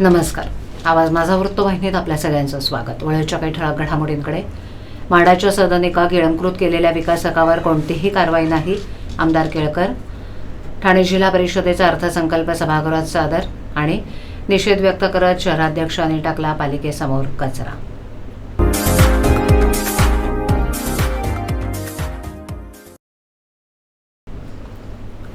नमस्कार. आवाज माझा वृत्तवाहिनीत आपल्या सगळ्यांचं स्वागत. वळच्या काही ठळक घडामोडींकडे. माडाच्या सदनिका गिळंकृत केलेल्या विकासकावर कोणतीही कारवाई नाही आमदार केळकर. ठाणे जिल्हा परिषदेचा अर्थसंकल्प सभागृहात सादर आणि निषेध व्यक्त करत शहराध्यक्षांनी टाकला पालिकेसमोर कचरा.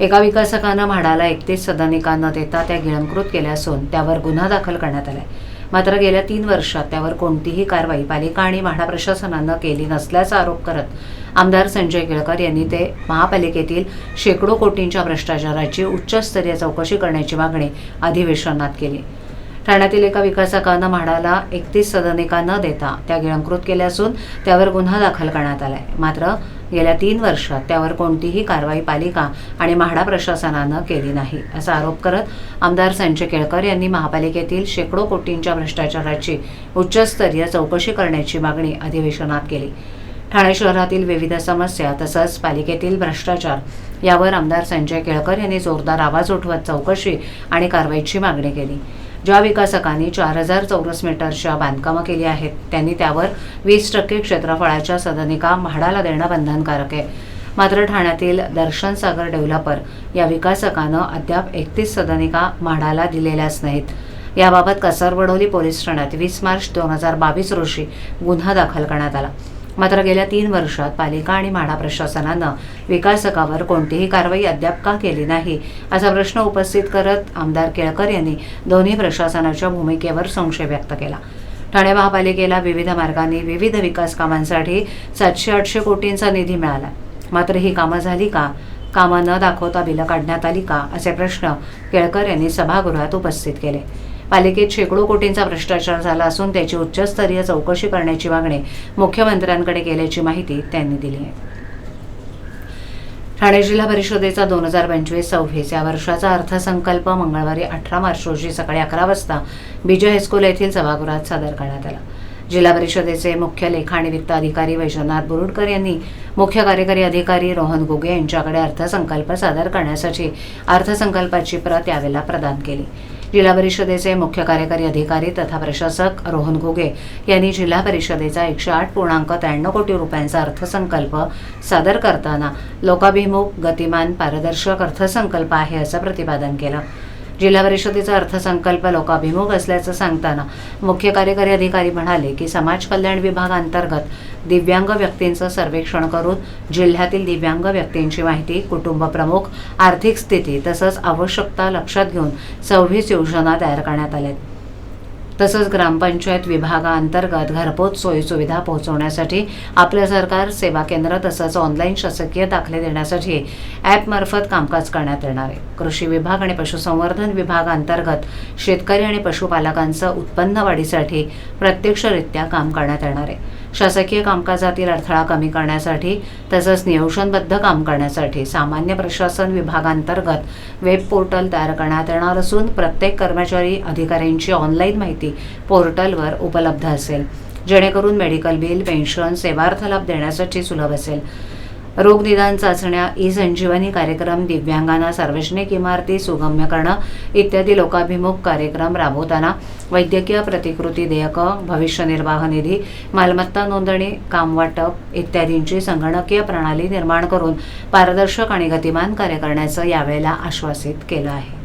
एका विकासकानं म्हाडाला एकतीस सदनिका न देता त्या गिळंकृत केल्या असून त्यावर गुन्हा दाखल करण्यात आलाय. मात्र गेल्या तीन वर्षात त्यावर कोणतीही कारवाई पालिका आणि म्हाडा प्रशासनानं केली नसल्याचा आरोप करत आमदार संजय केळकर यांनी ते महापालिकेतील शेकडो कोटींच्या भ्रष्टाचाराची उच्चस्तरीय चौकशी करण्याची मागणी अधिवेशनात केली. ठाण्यातील एका विकासकानं म्हाडाला एकतीस सदनिका न देता त्या गिळंकृत केल्या असून त्यावर गुन्हा दाखल करण्यात आलाय. मात्र गेल्या तीन वर्षात त्यावर कोणतीही कारवाई पालिका आणि म्हाडा प्रशासनानं केली नाही असा आरोप करत आमदार संजय केळकर यांनी महापालिकेतील शेकडो कोटींच्या भ्रष्टाचाराची उच्चस्तरीय चौकशी करण्याची मागणी अधिवेशनात केली. ठाणे शहरातील विविध समस्या तसंच पालिकेतील भ्रष्टाचार यावर आमदार संजय केळकर यांनी जोरदार आवाज उठवत चौकशी आणि कारवाईची मागणी केली. ज्या विकासकांनी चार हजार चौरस मीटरच्या बांधकामं केली आहेत त्यांनी त्यावर वीस टक्के क्षेत्रफळाच्या सदनिका म्हाडाला देणं बंधनकारक आहे. मात्र ठाण्यातील दर्शन सागर डेव्हलपर या विकासकानं अद्याप एकतीस सदनिका म्हाडाला दिलेल्याच नाहीत. याबाबत कसरवडोली पोलीस ठाण्यात वीस मार्च दोन हजार बावीस रोजी गुन्हा दाखल करण्यात आला. मात्र गेल्या तीन वर्षात पालिका आणि म्हाडा प्रशासनानं विकासकावर कोणतीही कारवाई अद्याप का केली नाही असा प्रश्न उपस्थित करत आमदार केळकर यांनी दोन्ही प्रशासनाच्या भूमिकेवर संशय व्यक्त केला. ठाणे महापालिकेला विविध मार्गांनी विविध विकास कामांसाठी सातशे आठशे कोटींचा निधी मिळाला. मात्र ही कामं झाली का? कामं न दाखवता बिलं काढण्यात आली का? असे प्रश्न केळकर यांनी सभागृहात उपस्थित केले. पालिकेत शेकडो कोटींचा भ्रष्टाचार झाला असून त्याची उच्चस्तरीय चौकशी करण्याची मागणी मुख्यमंत्र्यांकडे केल्याची माहिती त्यांनी दिली आहे. ठाणे जिल्हा परिषदेचा दोन हजार पंचवीस सव्वीस या वर्षाचा अर्थसंकल्प मंगळवारी अठरा मार्च रोजी सकाळी अकरा वाजता बीजे हायस्कूल येथील सभागृहात सादर करण्यात आला. जिल्हा परिषदेचे मुख्य लेखा आणि वित्त अधिकारी वैजनाथ बुरुडकर यांनी मुख्य कार्यकारी अधिकारी रोहन गुगे यांच्याकडे अर्थसंकल्प सादर करण्यासाठी अर्थसंकल्पाची प्रत यावेळेला प्रदान केली. जिल्हा परिषदेचे मुख्य कार्यकारी अधिकारी तथा प्रशासक रोहन घुगे यांनी जिल्हा परिषदेचा एकशे आठ पूर्णांक त्र्याण्णव कोटी रुपयांचा अर्थसंकल्प सादर करताना लोकाभिमुख गतिमान पारदर्शक अर्थसंकल्प आहे असं प्रतिपादन केलं. जिल्हा परिषदेचा अर्थसंकल्प लोकाभिमुख असल्याचं सांगताना मुख्य कार्यकारी अधिकारी म्हणाले की समाज कल्याण विभागांतर्गत दिव्यांग व्यक्तींचं सर्वेक्षण करून जिल्ह्यातील दिव्यांग व्यक्तींची माहिती कुटुंब प्रमुख आर्थिक स्थिती तसंच आवश्यकता लक्षात घेऊन सव्वीस योजना तयार करण्यात आल्या आहेत. तसंच ग्रामपंचायत विभागाअंतर्गत घरपोच सोयीसुविधा पोहोचवण्यासाठी आपलं सरकार सेवा केंद्र तसंच ऑनलाईन शासकीय दाखले देण्यासाठी ॲपमार्फत कामकाज करण्यात येणार आहे. कृषी विभाग आणि पशुसंवर्धन विभागाअंतर्गत शेतकरी आणि पशुपालकांचं उत्पन्न वाढीसाठी प्रत्यक्षरित्या काम करण्यात येणार आहे. शासकीय कामकाजातील अडथळा कमी करण्यासाठी तसंच नियोजनबद्ध काम करण्यासाठी सामान्य प्रशासन विभागांतर्गत वेब पोर्टल तयार करण्यात येणार असून प्रत्येक कर्मचारी अधिकाऱ्यांची ऑनलाईन माहिती पोर्टलवर उपलब्ध असेल. जेणेकरून मेडिकल बिल पेन्शन सेवार्थ लाभ देण्यासाठी सुलभ असेल. रोगनिदान चाचण्या ई संजीवनी कार्यक्रम दिव्यांगांना सार्वजनिक इमारती सुगम्य करणं इत्यादी लोकाभिमुख कार्यक्रम राबवताना वैद्यकीय प्रतिकृती देयकं भविष्य निर्वाह निधी मालमत्ता नोंदणी काम वाटप इत्यादींची संगणकीय प्रणाली निर्माण करून पारदर्शक आणि गतिमान कार्य करण्याचं यावेळेला आश्वासित केलं आहे.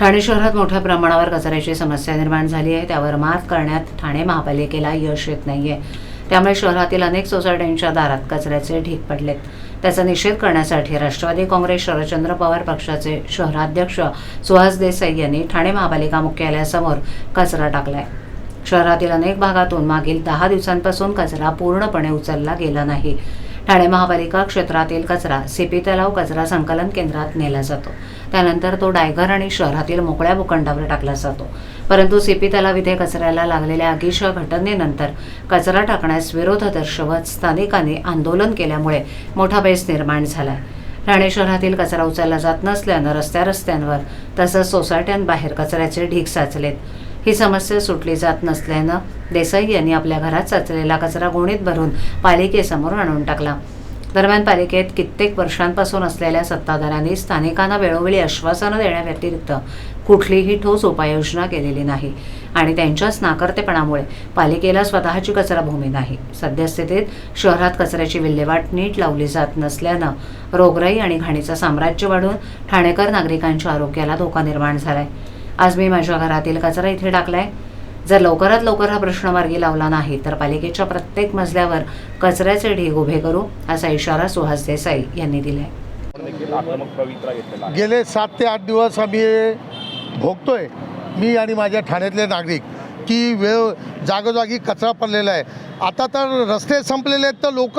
ठाणे शहरात मोठ्या प्रमाणावर कचऱ्याची समस्या निर्माण झाली आहे. त्यावर मात करण्यात ठाणे महापालिकेला यश येत नाहीये. त्यामुळे शहरातील अनेक सोसायट्यांच्या दारात कचऱ्याचे ढीक पडलेत. त्याचा निषेध करण्यासाठी राष्ट्रवादी काँग्रेस शरदचंद्र पवार पक्षाचे शहराध्यक्ष सुहास देसाई यांनी ठाणे महापालिका मुख्यालयासमोर कचरा टाकलाय. शहरातील अनेक भागातून मागील दहा दिवसांपासून कचरा पूर्णपणे उचलला गेला नाही. ठाणे महापालिका क्षेत्रातील कचरा सीपी तलाव कचरा संकलन केंद्रात नेला जातो. त्यानंतर तो डायघर आणि शहरातील मोकळ्या भूखंडावर टाकला जातो. परंतु सीपी तलाव इथे कचऱ्याला लागलेल्या आगीच्या घटनेनंतर कचरा टाकण्यास विरोध दर्शवत स्थानिकांनी आंदोलन केल्यामुळे मोठा बेस निर्माण झाला ठाणे शहरातील कचरा उचलला जात नसल्यानं रस्त्या रस्त्यांवर तसंच सोसायट्यांबाहेर कचऱ्याचे ढीग साचलेत. ही समस्या सुटली जात नसल्यानं देसाई यांनी आपल्या घरात साचलेला कचरा गोणीत भरून पालिकेसमोर आणून टाकला. दरम्यान पालिकेत कित्येक वर्षांपासून असलेल्या सत्ताधाऱ्यांनी स्थानिकांना वेळोवेळी आश्वासनं देण्याव्यतिरिक्त कुठलीही ठोस उपाययोजना केलेली नाही आणि त्यांच्याच नाकर्तेपणामुळे पालिकेला स्वतःची कचराभूमी नाही. सद्यस्थितीत शहरात कचऱ्याची विल्हेवाट नीट लावली जात नसल्यानं रोगराई आणि घाणीचं साम्राज्य वाढून ठाणेकर नागरिकांच्या आरोग्याला धोका निर्माण झालाय. आज मी माझ्या घरातील कचरा इथे टाकलाय. जर लवकरात लवकर हा प्रश्न मार्गी लावला नाही तर पालिकेच्या प्रत्येक मजल्यावर कचऱ्याचे ढीग उभे करू असा इशारा सुहास देसाई यांनी दिलाय. आहे गेले सात ते आठ दिवस आम्ही भोगतोय मी आणि माझ्या ठाण्यातले नागरिक की वेळ जागोजागी कचरा पडलेला आहे. आता तर रस्ते संपलेले आहेत तर लोक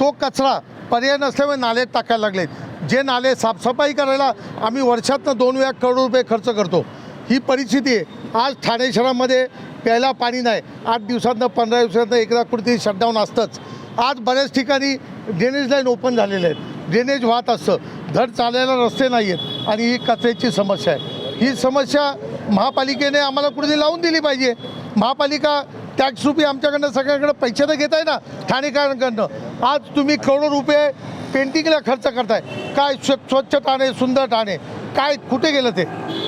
तो कचरा पर्याय नसल्यामुळे नालेत टाकायला लागलेत. जे नाले साफसफाई करायला आम्ही वर्षातनं दोन वेळा करोड रुपये खर्च करतो. ही परिस्थिती आहे आज ठाणे शहरामध्ये प्यायला पाणी नाही. आठ दिवसातनं पंधरा दिवसातनं एकदा कुठेतरी शटडाऊन असतंच. आज बऱ्याच ठिकाणी ड्रेनेज लाईन ओपन झालेले आहेत. ड्रेनेज वाहत असतं. धड चालायला रस्ते नाही आहेत आणि ही कचऱ्याची समस्या आहे. ही समस्या महापालिकेने आम्हाला कुठेतरी लावून दिली पाहिजे. महापालिका टॅक्स रुपये आमच्याकडनं सगळ्यांकडे पैसे तर घेत आहे ना ठाणेकरांकडनं. आज तुम्ही करोडो रुपये पेंटिंगला खर्च करताय. काय स्व स्वच्छ ठाणे सुंदर ठाणे काय कुठे गेलं ते?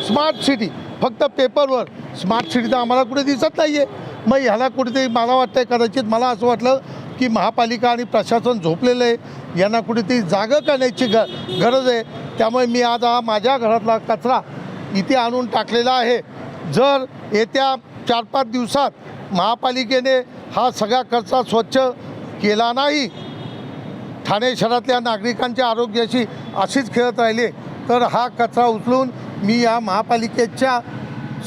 स्मार्ट सिटी फक्त पेपरवर. स्मार्ट सिटी तर आम्हाला कुठे दिसत नाही आहे मग ह्याला कुठेतरी मला वाटतं आहे कदाचित मला असं वाटलं की महापालिका आणि प्रशासन झोपलेलं आहे. यांना कुठेतरी जागं करण्याची ग गरज आहे. त्यामुळे मी आज हा माझ्या घरातला कचरा इथे आणून टाकलेला आहे. जर येत्या चार पाच दिवसात महापालिकेने हा सगळा कचरा स्वच्छ केला नाही ठाणे शहरातल्या नागरिकांच्या आरोग्याशी अशीच खेळत राहिले तर हा कचरा उचलून मी या महापालिकेच्या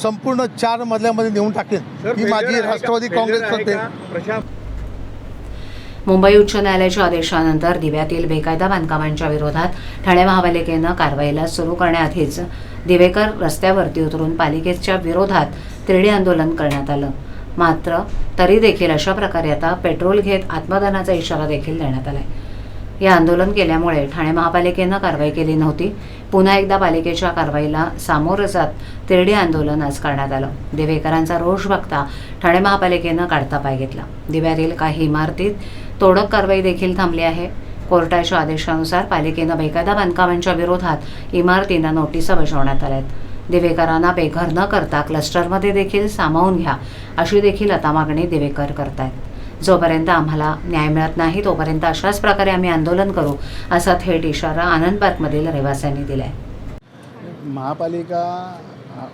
संपूर्ण चार मधल्यामध्ये नेऊन टाकेन. ही माझी राष्ट्रवादी काँग्रेसमध्ये मुंबई उच्च न्यायालयाच्या आदेशानंतर दिव्यातील बेकायदा बांधकामांच्या विरोधात ठाणे महापालिकेनं कारवाईला सुरू करण्याआधीच दिवेकर रस्त्यावरती उतरून पालिकेच्या विरोधात तिरडी आंदोलन करण्यात आलं. मात्र तरी देखील अशा प्रकारे आता पेट्रोल घेत आत्मदानाचा इशारा देखील देण्यात आलाय. या आंदोलन केल्यामुळे ठाणे महापालिकेनं कारवाई केली नव्हती. पुन्हा एकदा पालिकेच्या कारवाईला सामोरं जात तिरडी आंदोलन आज करण्यात आलं. दिवेकरांचा रोष बघता ठाणे महापालिकेनं काढता पाय घेतला. दिव्यातील काही इमारतीत तोडक कारवाई देखील थांबली आहे. कोर्टाच्या आदेशानुसार पालिकेनं बेकायदा बांधकामांच्या विरोधात इमारतींना नोटिसा बजावण्यात आहेत दिवेकरांना बेघर न करता क्लस्टरमध्ये देखील सामावून घ्या अशी देखील आता मागणी दिवेकर करतायत. जोपर्यंत आम्हाला न्याय मिळत नाही तोपर्यंत अशाच प्रकारे आम्ही आंदोलन करू असा थेट इशारा आनंद पार्कमधील रहिवाशांनी आहे महापालिका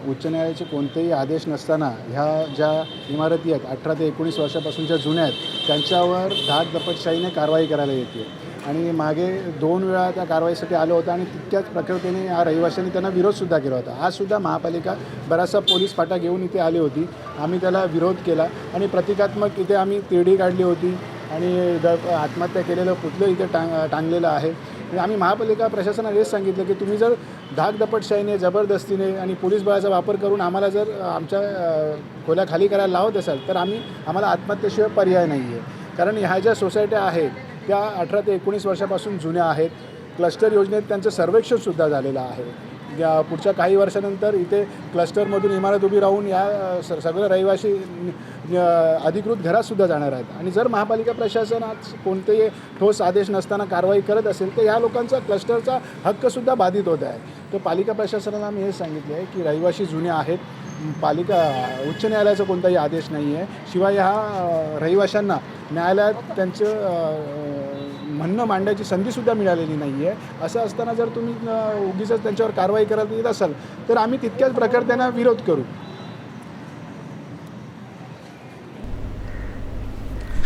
उच्च न्यायालयाचे कोणतेही आदेश नसताना ह्या ज्या इमारती आहेत अठरा ते एकोणीस वर्षापासूनच्या जुन्या आहेत त्यांच्यावर धाक दपटशाहीने कारवाई करायला येते. आणि मागे दोन वेळा त्या कारवाईसाठी आलं होतं आणि तितक्याच प्रकृतीने या रहिवाशांनी त्यांना विरोधसुद्धा केला होता. आजसुद्धा महापालिका बराचसा पोलीस फाटा घेऊन इथे आली होती. आम्ही त्याला विरोध केला आणि प्रतिकात्मक इथे आम्ही तिरडी काढली होती आणि द आत्महत्या केलेलं पुतलं इथे टांग टांगलेलं आहे. आणि आम्ही महापालिका प्रशासनाला हेच सांगितलं की तुम्ही जर धाकधपटशाहीने जबरदस्तीने आणि पोलीस बळाचा वापर करून आम्हाला जर आमच्या खोल्या खाली करायला लावत असाल तर आम्ही आम्हाला आत्महत्येशिवाय पर्याय नाही आहे कारण ह्या ज्या सोसायट्या आहेत त्या अठरा ते एकोणीस वर्षापासून जुन्या आहेत. क्लस्टर योजनेत त्यांचं सर्वेक्षणसुद्धा झालेलं आहे. या पुढच्या काही वर्षानंतर इथे क्लस्टरमधून इमारत उभी राहून या स सगळं रहिवासी अधिकृत घरातसुद्धा जाणार आहेत. आणि जर महापालिका प्रशासनात कोणतेही ठोस आदेश नसताना कारवाई करत असेल तर या लोकांचा क्लस्टरचा हक्कसुद्धा बाधित होत आहे. तर पालिका प्रशासनाला मी हे सांगितले आहे की रहिवासी जुने आहेत. पालिका उच्च न्यायालयाचा कोणताही आदेश नाही आहे. शिवाय ह्या रहिवाशांना न्यायालयात त्यांचं म्हणणं मांडायची संधीसुद्धा मिळालेली नाही आहे. असं असताना जर तुम्ही उगीच त्यांच्यावर कारवाई करत येत असाल तर आम्ही तितक्याच प्रकारे त्यांना विरोध करू.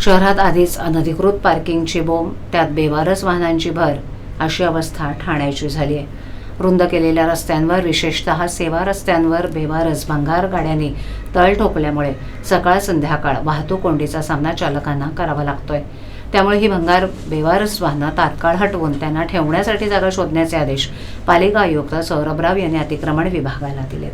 शहरात आधीच अनधिकृत पार्किंगची बोंब त्यात बेवारस वाहनांची भर अशी अवस्था ठाण्याची झाली आहे. रुंद केलेल्या रस्त्यांवर विशेषतः सेवा रस्त्यांवर बेवारस भंगार गाड्यांनी तळ ठोकल्यामुळे सकाळ संध्याकाळ वाहतूक कोंडीचा सामना चालकांना करावा लागतोय. त्यामुळे ही भंगार बेवारस वाहनं तात्काळ हटवून त्यांना ठेवण्यासाठी जागा शोधण्याचे आदेश पालिका आयुक्त सौरभराव यांनी अतिक्रमण विभागाला दिलेत.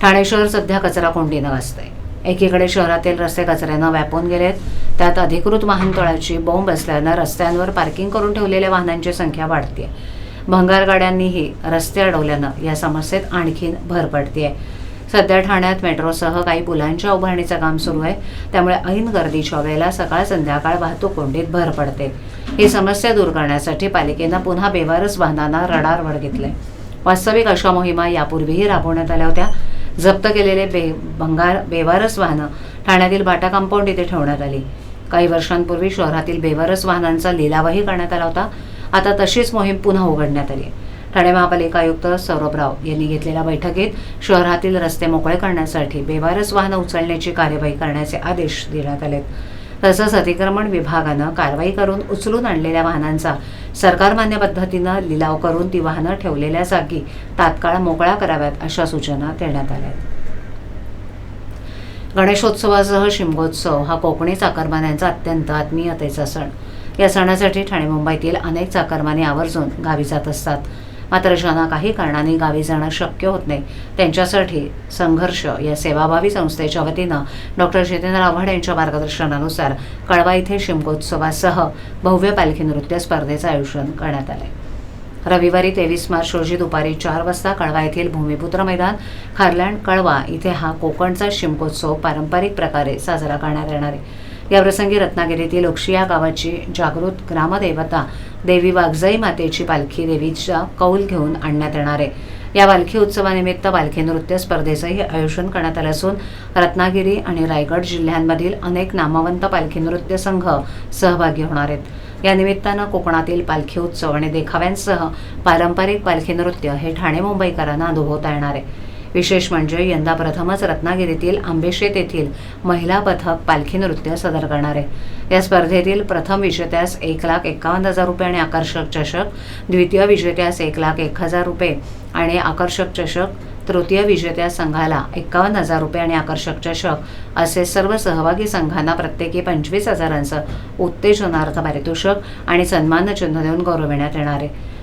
ठाणे शहर सध्या कचरा कोंडीनं वाचतंय. एकीकडे शहरातील रस्ते कचऱ्यानं व्यापून गेलेत त्यात अधिकृत वाहनतळाची बोंब असल्यानं रस्त्यांवर पार्किंग करून ठेवलेल्या वाहनांची संख्या वाढते भंगार गाड्यांनीही रस्ते अडवल्यानं या समस्येत आणखीन भर पडतीये. सध्या ठाण्यात मेट्रोसह काही पुलांच्या उभारणीचं काम सुरू आहे. त्यामुळे ऐन गर्दीच्या वेळेला सकाळ संध्याकाळ वाहतूक कोंडीत भर पडते. ही समस्या दूर करण्यासाठी पालिकेनं पुन्हा बेवारस वाहनांना रडारवर घेतलंय. वास्तविक अशा मोहिमा यापूर्वीही राबवण्यात आल्या होत्या. जप्त केलेले बे भंगार बेवारस वाहनं ठाण्यातील बाटा कंपाऊंड इथे ठेवण्यात आली. काही वर्षांपूर्वी शहरातील बेवारस वाहनांचा लिलावही करण्यात आला होता. आता तशीच मोहीम पुन्हा उघडण्यात आली ठाणे महापालिका आयुक्त सौरभ राव यांनी घेतलेल्या बैठकीत शहरातील रस्ते मोकळे करण्यासाठी बेवारस वाहनं उचलण्याची कार्यवाही करण्याचे आदेश देण्यात आले तसंच अतिक्रमण विभागानं कारवाई करून उचलून आणलेल्या वाहनांचा सरकारमान्य पद्धतीनं लिलाव करून ती वाहनं ठेवलेल्या जागी तात्काळ मोकळ्या कराव्यात अशा सूचना देण्यात आल्या आहेत. गणेशोत्सवासह शिमगोत्सव हा कोकणी चाकरमान्यांचा अत्यंत आत्मीयतेचा सण. या सणासाठी ठाणे मुंबईतील अनेक चाकरमाने आवर्जून गावी जात असतात. मात्र ज्यांना काही कारणाने गावी जाणं शक्य होत नाही त्यांच्यासाठी संघर्ष या सेवाभावी संस्थेच्या वतीनं डॉक्टर जितेंद्र आव्हाड यांच्या मार्गदर्शनानुसार कळवा इथे शिमगोत्सवासह भव्य पालखी नृत्य स्पर्धेचं आयोजन करण्यात आलं आहे रविवारी तेवीस मार्च रोजी दुपारी चार वाजता कळवा येथील भूमिपुत्र मैदान खारलँड कळवा इथे हा कोकणचा शिमगोत्सव पारंपरिक प्रकारे साजरा करण्यात येणार आहे. याप्रसंगी रत्नागिरीतील लोकशिया या गावाची जागृत ग्रामदेवता देवी वाघजाई मातेची पालखी देवीचा कौल घेऊन आणण्यात येणार आहे. या पालखी उत्सवानिमित्त पालखी नृत्य स्पर्धेचंही आयोजन करण्यात आलं असून रत्नागिरी आणि रायगड जिल्ह्यांमधील अनेक नामवंत पालखी नृत्य संघ सहभागी होणार आहेत. या निमित्तानं कोकणातील पालखी उत्सव आणि देखाव्यांसह पारंपरिक पालखी नृत्य हे ठाणे मुंबईकरांना अनुभवता येणार आहे. विशेष म्हणजे यंदा प्रथमच रत्नागिरीतील आंबेशेत येथील महिला पथक पालखी नृत्य सादर करणार. आहे या स्पर्धेतील प्रथम विजेत्यास एक लाख एकावन्न हजार रुपये आणि आकर्षक चषक द्वितीय विजेत्यास एक लाख एक हजार रुपये आणि आकर्षक चषक तृतीय विजेत्या संघाला एकावन्न हजार रुपये आणि आकर्षक चषक असे सर्व सहभागी संघांना प्रत्येकी पंचवीस हजारांचं उत्तेजनार्थ पारितोषिक आणि सन्मानचिन्ह देऊन गौरविण्यात येणार. आहे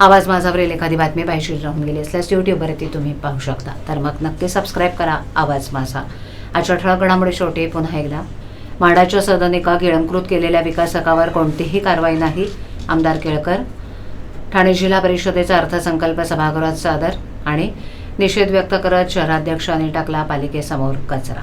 आवाज माझावरील एखादी बातमी पाहिजे राहून गेली असल्यास यूट्यूबवरती तुम्ही पाहू शकता. तर मग नक्की सबस्क्राईब करा आवाज माझा. आजच्या ठळक घडामोडी शेवटी पुन्हा एकदा. म्हाडाच्या सदनिका गिळंकृत केलेल्या विकासकावर कोणतीही कारवाई नाही. आमदार केळकर ठाणे जिल्हा परिषदेचा अर्थसंकल्प सभागृहात सादर आणि निषेध व्यक्त करत शहराध्यक्षांनी टाकला पालिकेसमोर कचरा.